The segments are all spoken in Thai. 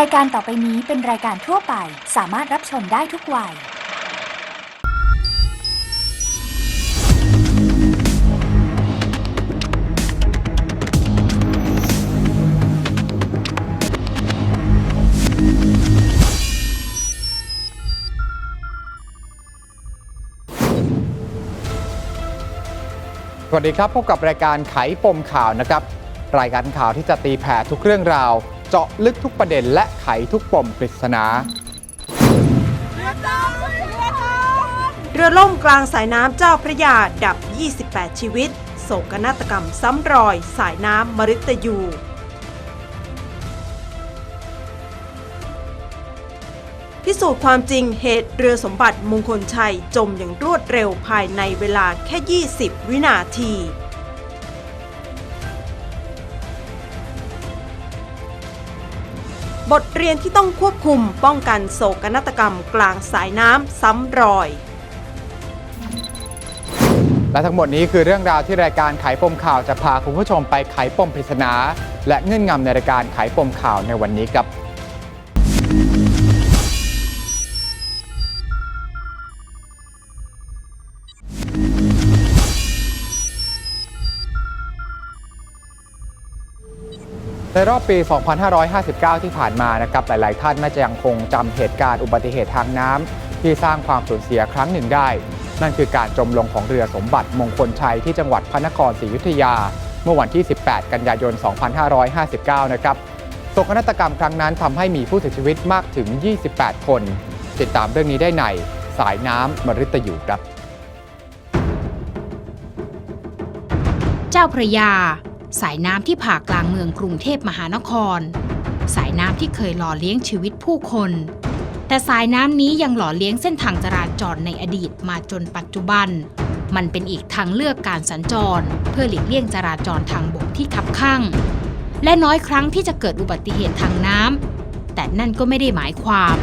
รายการต่อไปนี้เป็นรายการทั่วไปสามารถรับชมได้ทุกวัย สวัสดีครับ พบกับรายการไขปมข่าวนะครับ รายการข่าวที่จะตีแผ่ทุกเรื่องราว เจาะลึกทุกประเด็นและไขทุกปมปริศนาเรือล่มกลางสายน้ำเจ้าพระยาดับ 28 ชีวิต โศกนาฏกรรมซ้ำรอย สายน้ำมฤตยู พิสูจน์ความจริงเหตุเรือสมบัติมงคลชัยจมอย่างรวดเร็วภายในเวลาแค่ 20 วินาที บทเรียนที่ต้องควบคุมป้องกันโศกนาฏกรรมกลางสายน้ำซ้ำรอย และทั้งหมดนี้คือเรื่องราวที่รายการไขปมข่าวจะพาคุณผู้ชมไปไขปมปริศนา และเงื่อนงำในรายการไขปมข่าวในวันนี้ครับ ในรอบปี 2559 ที่ผ่านมานะครับหลาย ๆ ท่านน่าจะยังคงจำเหตุการณ์อุบัติเหตุทางน้ำที่สร้างความสูญเสียครั้งหนึ่งได้ นั่นคือการจมลงของเรือสมบัติมงคลชัยที่จังหวัดพระนครศรีอยุธยา เมื่อวันที่ 18 กันยายน 2559 นะครับโศกนาฏกรรมครั้งนั้นทำให้มีผู้เสียชีวิตมากถึง 28 คน ติดตามเรื่องนี้ได้ในสายน้ำมฤตยูครับ เจ้าพระยา สายน้ำที่ผ่ากลางเมืองกรุงเทพมหานคร สายน้ำที่เคยหล่อเลี้ยงชีวิตผู้คน แต่สายน้ำนี้ยังหล่อเลี้ยงเส้นทางจราจรในอดีตมาจนปัจจุบัน มันเป็นอีกทางเลือกการสัญจร เพื่อหลีกเลี่ยงจราจรทางบกที่คับข้าง และน้อยครั้งที่จะเกิดอุบัติเหตุทางน้ำแต่นั่นก็ไม่ได้หมายความ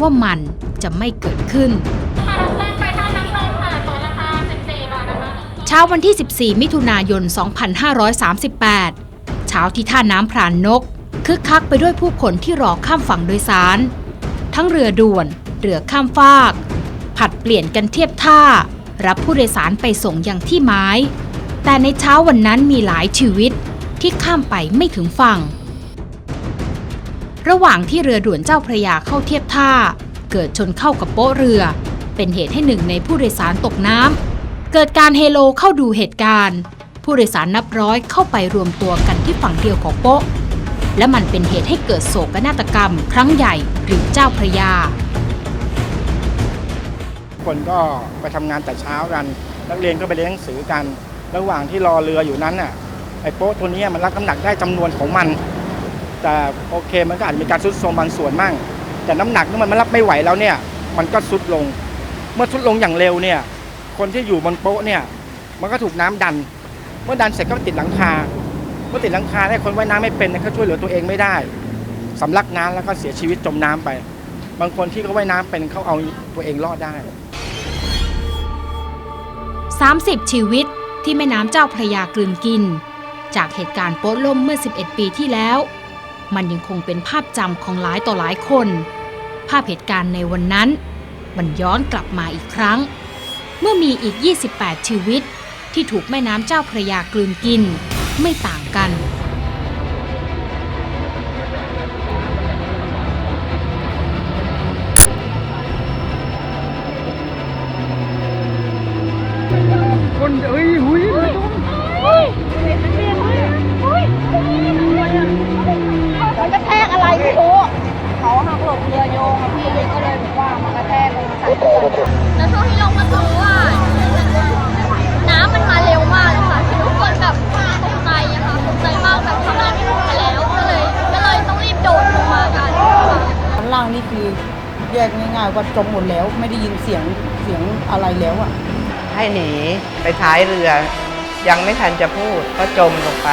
ว่ามันจะไม่เกิดขึ้น ช้าวันที่ 14 มิถุนายน 2538 เช้าที่ท่าน้ำพรานนก คึกคักไปด้วยผู้คนที่รอข้ามฝั่งโดยสาร ทั้งเรือด่วน เรือข้ามฟาก ผัดเปลี่ยนกันเทียบท่า รับผู้โดยสารไปส่งยังที่หมาย แต่ในเช้าวันนั้นมีหลายชีวิตที่ข้ามไปไม่ถึงฝั่ง ระหว่างที่เรือด่วนเจ้าพระยาเข้าเทียบท่า เกิดชนเข้ากับโป๊ะเรือ เป็นเหตุให้หนึ่งในผู้โดยสารตกน้ำ เกิดการเฮโลเข้าดูเหตุการณ์ ผู้โดยสารนับร้อยเข้าไปรวมตัวกันที่ฝั่งเดียวของโป๊ะ และมันเป็นเหตุให้เกิดโศกนาฏกรรม ครั้งใหญ่หรือเจ้าพระยา คนก็ไปทำงานแต่เช้ากัน นักเรียนก็ไปเรียนหนังสือกัน ระหว่างที่รอเรืออยู่นั้นน่ะไอ้โป๊ะตัวเนี้ยมันรับน้ำหนักได้จำนวนของมัน แต่โอเคมันก็อาจจะมีการซุดโทรมบางส่วนมั่ง แต่น้ำหนักนี่มันรับไม่ไหวแล้วเนี่ย มันก็ซุดลง เมื่อซุดลงอย่างเร็วเนี่ย คนที่อยู่บนโป๊ะเนี่ย มันก็ถูกน้ำดัน เมื่อดันเสร็จก็ติดหลังคา เมื่อติดหลังคาเนี่ยคนว่ายน้ำไม่เป็นเนี่ยเขาช่วยเหลือตัวเองไม่ได้สำลักน้ำแล้วก็เสียชีวิตจมน้ำไป บางคนที่เขาว่ายน้ำเป็นเขาเอาตัวเองรอดได้ 30 ชีวิตที่แม่น้ำเจ้าพระยากลืนกิน จากเหตุการณ์โป๊ะล่มเมื่อ 11 ปีที่แล้ว มันยังคงเป็นภาพจำของหลายต่อหลายคน ภาพเหตุการณ์ในวันนั้น มันย้อนกลับมาอีกครั้ง เมื่อมีอีก 28 ชีวิต ที่ถูกแม่น้ำเจ้าพระยากลืนกิน ไม่ต่างกัน ง่ายๆว่าจมหมดแล้วไม่ได้ยินเสียงเสียงอะไรแล้วอะ ให้หนีไปท้ายเรือ ยังไม่ทันจะพูดก็จมลงไป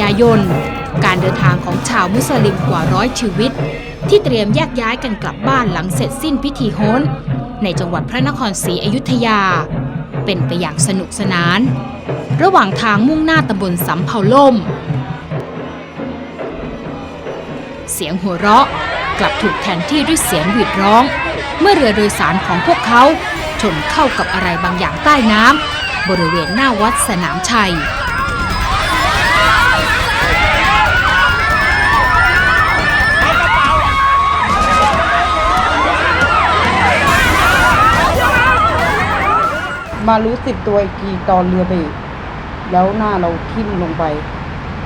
ยายน การเดินทางของชาวมุสลิมกว่าร้อยชีวิต ที่เตรียมแยกย้ายกันกลับบ้านหลังเสร็จสิ้นพิธีโฮนในจังหวัดพระนครศรีอยุธยา เป็นไปอย่างสนุกสนาน ระหว่างทางมุ่งหน้าตำบลสำเภาล่ม เสียงหัวเราะกลับถูกแทนที่ด้วยเสียงหวีดร้อง เมื่อเรือโดยสารของพวกเขาชนเข้ากับอะไรบางอย่างใต้น้ำบริเวณหน้าวัดสนามชัย มารู้สึกตัวอีกทีตอนเรือเบรกแล้วหน้าเราทิ่มลงไป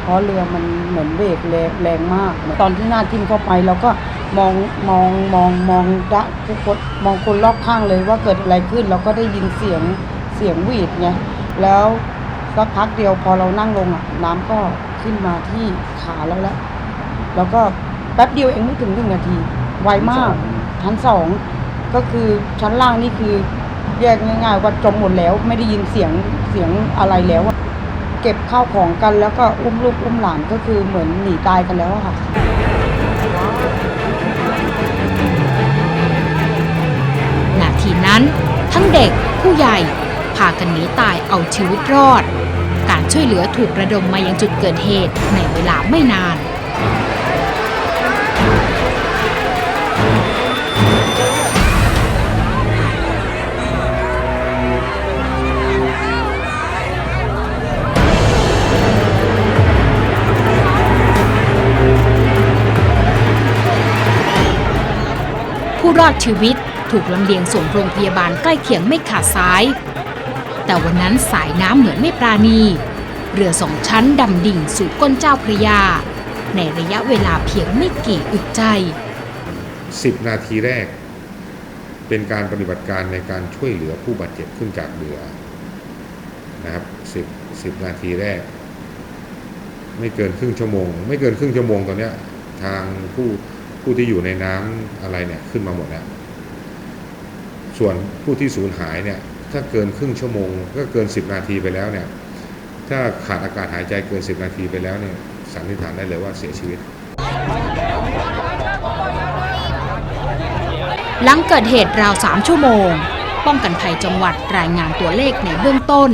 เพราะเรือมันเหมือนเบรกแรงแรงมาก ตอนที่หน้าทิ่มเข้าไปเราก็มองมองมองมองดะทุกคนมองคนรอบข้างเลยว่าเกิดอะไรขึ้น เราก็ได้ยินเสียงเสียงหวีดไงแล้วสักพักเดียวพอเรานั่งลงอะน้ำก็ขึ้นมาที่ขาเราแล้ว แล้วก็แป๊บเดียวเองไม่ถึงหนึ่งนาที ไวมากชั้นสองก็คือชั้นล่างนี่คือ แยกง่ายๆว่าจมหมดแล้วไม่ได้ยินเสียงเสียงอะไรแล้วเก็บข้าวของกันแล้วก็อุ้มลูกอุ้มหลานก็คือเหมือนหนีตายกันแล้วค่ะนาทีนั้นทั้งเด็กผู้ใหญ่พากันหนีตายเอาชีวิตรอด การช่วยเหลือถูกระดมมายังจุดเกิดเหตุในเวลาไม่นาน ผู้รอดชีวิต ถูกลำเลียงส่งโรงพยาบาลใกล้เคียงไม่ขาดสาย แต่วันนั้นสายน้ำเหมือนไม่ปราณี เรือสองชั้นดำดิ่งสู่ก้นเจ้าพระยา ในระยะเวลาเพียงไม่กี่อึดใจ 10 นาทีแรก เป็นการปฏิบัติการในการช่วยเหลือผู้บาดเจ็บขึ้นจากเรือนะครับ10 10 นาทีแรก ไม่เกินครึ่งชั่วโมง ไม่เกินครึ่งชั่วโมงตอนเนี้ยทางผู้ ผู้ที่อยู่ในน้ำอะไรเนี่ยขึ้นมาหมดแล้วส่วนผู้ที่สูญหายเนี่ยถ้าเกินครึ่งชั่วโมง ก็เกิน 10 นาทีไปแล้วเนี่ยถ้าขาดอากาศหายใจเกิน 10 นาทีไปแล้วเนี่ยสันนิษฐานได้เลยว่าเสียชีวิต หลังเกิดเหตุราว 3 ชั่วโมง ป้องกันภัยจังหวัดรายงานตัวเลขในเบื้องต้น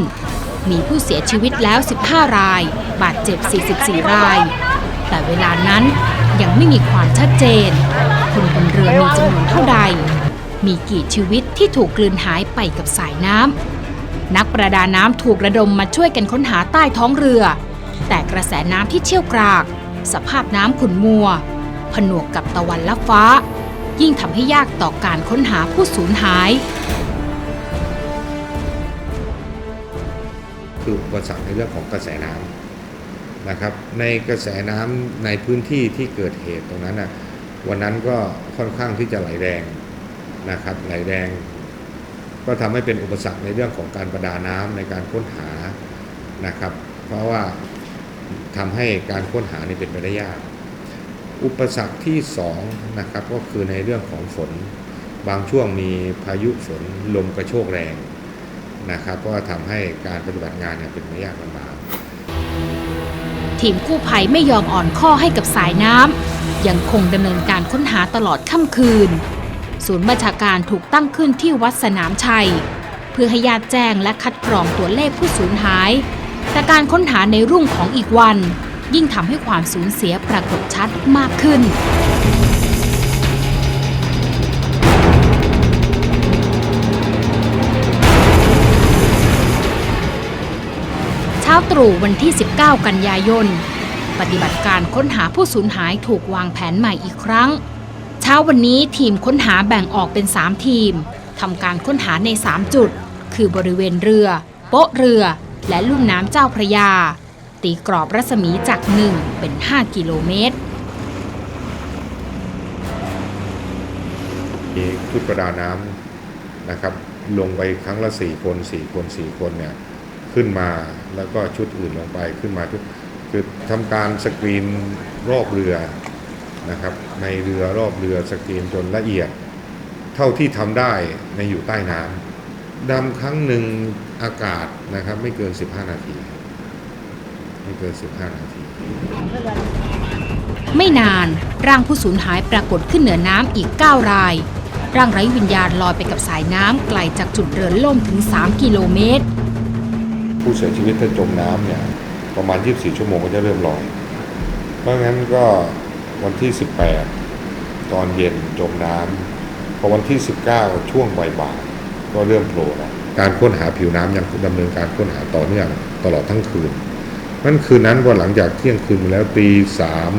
มีผู้เสียชีวิตแล้ว 15 ราย บาดเจ็บ 44 ราย แต่เวลานั้น ยังไม่มีความชัดเจน คนบนเรือมีจำนวนเท่าใด มีกี่ชีวิตที่ถูกกลืนหายไปกับสายน้ำนักประดาน้ำถูกระดมมาช่วยกันค้นหาใต้ท้องเรือ แต่กระแสน้ำที่เชี่ยวกราก สภาพน้ำขุ่นมัว ผนวกกับตะวันลับฟ้า ยิ่งทำให้ยากต่อการค้นหาผู้สูญหายคืออุปสรรคในเรื่องของกระแสน้ำ นะครับ ในกระแสน้ำในพื้นที่ที่เกิดเหตุตรงนั้นนะวันนั้นก็ค่อนข้างที่จะไหลแรงนะครับไหลแรง ก็ทำให้เป็นอุปสรรคในเรื่องของการประดาน้ำในการค้นหานะครับ เพราะว่าทำให้การค้นหานี่เป็นไปได้ยาก อุปสรรคที่สองนะครับก็คือในเรื่องของฝน บางช่วงมีพายุฝนลมกระโชกแรงนะครับ ก็ทำให้การปฏิบัติงานเนี่ยเป็นไปยากลำบาก ทีมกู้ภัยไม่ยอมอ่อนข้อให้กับสายน้ำยังคงดำเนินการค้นหาตลอดค่ำคืน ศูนย์บัญชาการถูกตั้งขึ้นที่วัดสนามชัย เพื่อให้ญาติแจ้งและคัดกรองตัวเลขผู้สูญหาย แต่การค้นหาในรุ่งของอีกวัน ยิ่งทำให้ความสูญเสียปรากฏชัดมากขึ้น รู่วันที่ 19 กันยายน ปฏิบัติการค้นหาผู้สูญหายถูกวางแผนใหม่อีกครั้ง เช้าวันนี้ทีมค้นหาแบ่งออกเป็น 3 ทีมทำการค้นหาใน 3 จุด คือบริเวณเรือ โป๊ะเรือ และลุ่มน้ำเจ้าพระยา ตีกรอบรัศมีจาก 1 เป็น 5 กิโลเมตรมีชุดประดาน้ำนะครับลงไปครั้งละ 4 คน 4 คน 4 คนเนี่ย ขึ้นมาแล้วก็ชุดอื่นลงไปขึ้นมาคือทำการสกรีนรอบเรือนะครับ ในเรือรอบเรือสกรีนจนละเอียด เท่าที่ทำได้ในอยู่ใต้น้ำดำครั้งหนึ่งอากาศนะครับ ไม่เกิน 15 นาที ไม่เกิน 15 นาที ไม่นานร่างผู้สูญหายปรากฏขึ้นเหนือน้ำอีก 9 ราย ร่างไร้วิญญาณลอยไปกับสายน้ำไกลจากจุดเรือล่มถึง 3 กิโลเมตร ผู้เสียชีวิตถ้าจมน้ำเนี่ยประมาณ 24 ชั่วโมงก็จะเริ่มลอย เพราะงั้นก็วันที่ 18 ตอนเย็นจมน้ำพอวันที่ 19 ช่วงบ่ายๆก็เริ่มโผล่แล้วการค้นหาผิวน้ำยังดำเนินการค้นหาต่อเนื่องตลอดทั้งคืนนั่นคืนนั้นพอหลังจากเที่ยงคืนไปแล้วตีสาม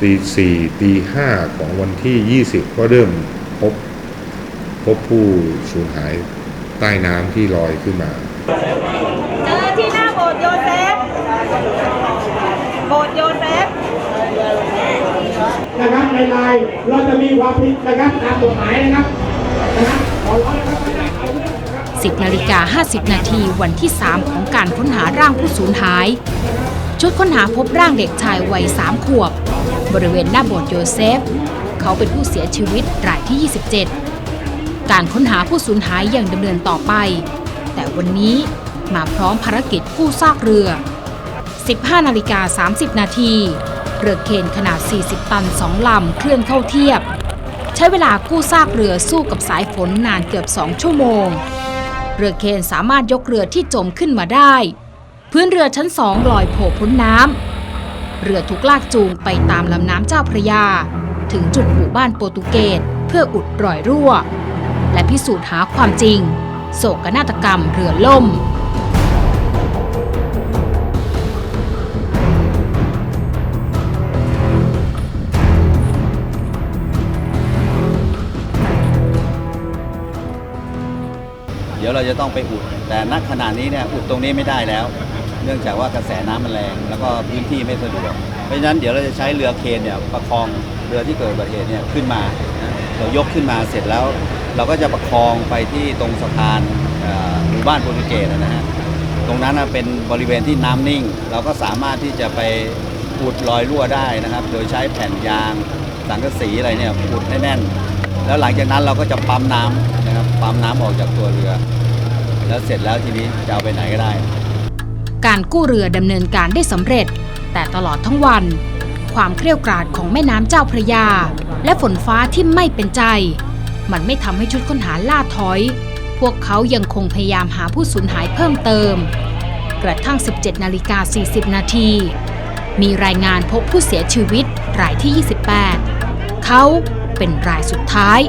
ตีสี่ตีห้าของวันที่ 20 ก็เริ่มพบพบผู้สูญหายใต้น้ำที่ลอยขึ้นมา เจอที่หน้าโบสถ์โยเซฟ โบสถ์โยเซฟนะครับในลายเราจะมีความผิดนะครับตามกฎหมายนะครับนะครับขอร้องนะครับไม่ได้เอาเรื่องนะครับ 10นาฬิกา50 นาทีวันที่ 3 ของการค้นหาร่างผู้สูญหาย ชุดค้นหาพบร่างเด็กชายวัย 3 ขวบ บริเวณหน้าโบสถ์โยเซฟ เขาเป็นผู้เสียชีวิตรายที่ 27 การค้นหาผู้สูญหายยังดำเนินต่อไป แต่วันนี้มาพร้อมภารกิจกู้ซากเรือ 15นาฬิกา30 นาทีเรือเคนขนาด 40 ตัน 2 ลำ เคลื่อนเข้าเทียบ ใช้เวลากู้ซากเรือสู้กับสายฝนนานเกือบ 2 ชั่วโมง เรือเคนสามารถยกเรือที่จมขึ้นมาได้ พื้นเรือชั้นสองลอยโผล่พ้นน้ำ เรือถูกลากจูงไปตามลำน้ำเจ้าพระยา ถึงจุดหมู่บ้านโปรตุเกสเพื่ออุดรอยรั่ว และพิสูจน์หาความจริง โศกนาฏกรรมเรือล่ม ดี๋ยวเราจะต้องไปอุด แต่ณขณะนี้เนี่ยอุดตรงนี้ไม่ได้แล้ว เนื่องจากว่ากระแสน้ำมันแรง แล้วก็พื้นที่ไม่สะดวก เพราะฉะนั้นเดี๋ยวเราจะใช้เรือเคนเนี่ยประคองเรือที่เกิดอุบัติเหตุเนี่ยขึ้นมาเรายกขึ้นมาเสร็จแล้ว เราก็จะประคองไปที่ตรงสะพานหมู่บ้านโปรตุเกสนะฮะตรงนั้นเป็นบริเวณที่น้ำนิ่ง เราก็สามารถที่จะไปอุดรอยรั่วได้นะครับ โดยใช้แผ่นยางสังกะสีอะไรเนี่ยอุดให้แน่น แล้วหลังจากนั้นเราก็จะปั๊มน้ำนะครับปั๊มน้ำออกจากตัวเรือ แล้วเสร็จแล้วทีนี้จะเอาไปไหนก็ได้ การกู้เรือดำเนินการได้สำเร็จ แต่ตลอดทั้งวัน ความเกรี้ยวกราดของแม่น้ำเจ้าพระยา และฝนฟ้าที่ไม่เป็นใจ มันไม่ทำให้ชุดค้นหาล่าถอย พวกเขายังคงพยายามหาผู้สูญหายเพิ่มเติม กระทั่ง 17 นาฬิกา 40 นาที มีรายงานพบผู้เสียชีวิตรายที่ 28 เขาเป็นรายสุดท้าย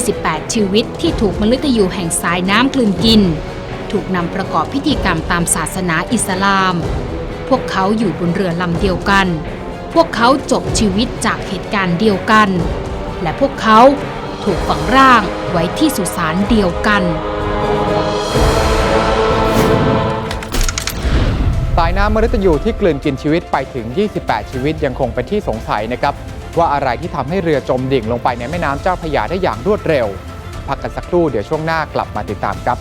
28 ชีวิตที่ถูกมฤตยูแห่งสายน้ำกลืนกิน ถูกนำประกอบพิธีกรรมตามศาสนาอิสลาม พวกเขาอยู่บนเรือลำเดียวกัน พวกเขาจบชีวิตจากเหตุการณ์เดียวกัน และพวกเขาถูกฝังร่างไว้ที่สุสานเดียวกันสายน้ำมฤตยูที่กลืนกินชีวิตไปถึง 28 ชีวิตยังคงเป็นที่สงสัยนะครับ ว่าอะไรที่ทำให้เรือจมดิ่งลงไปในแม่น้ำเจ้าพระยาได้อย่างรวดเร็ว พักกันสักครู่เดี๋ยวช่วงหน้ากลับมาติดตามครับ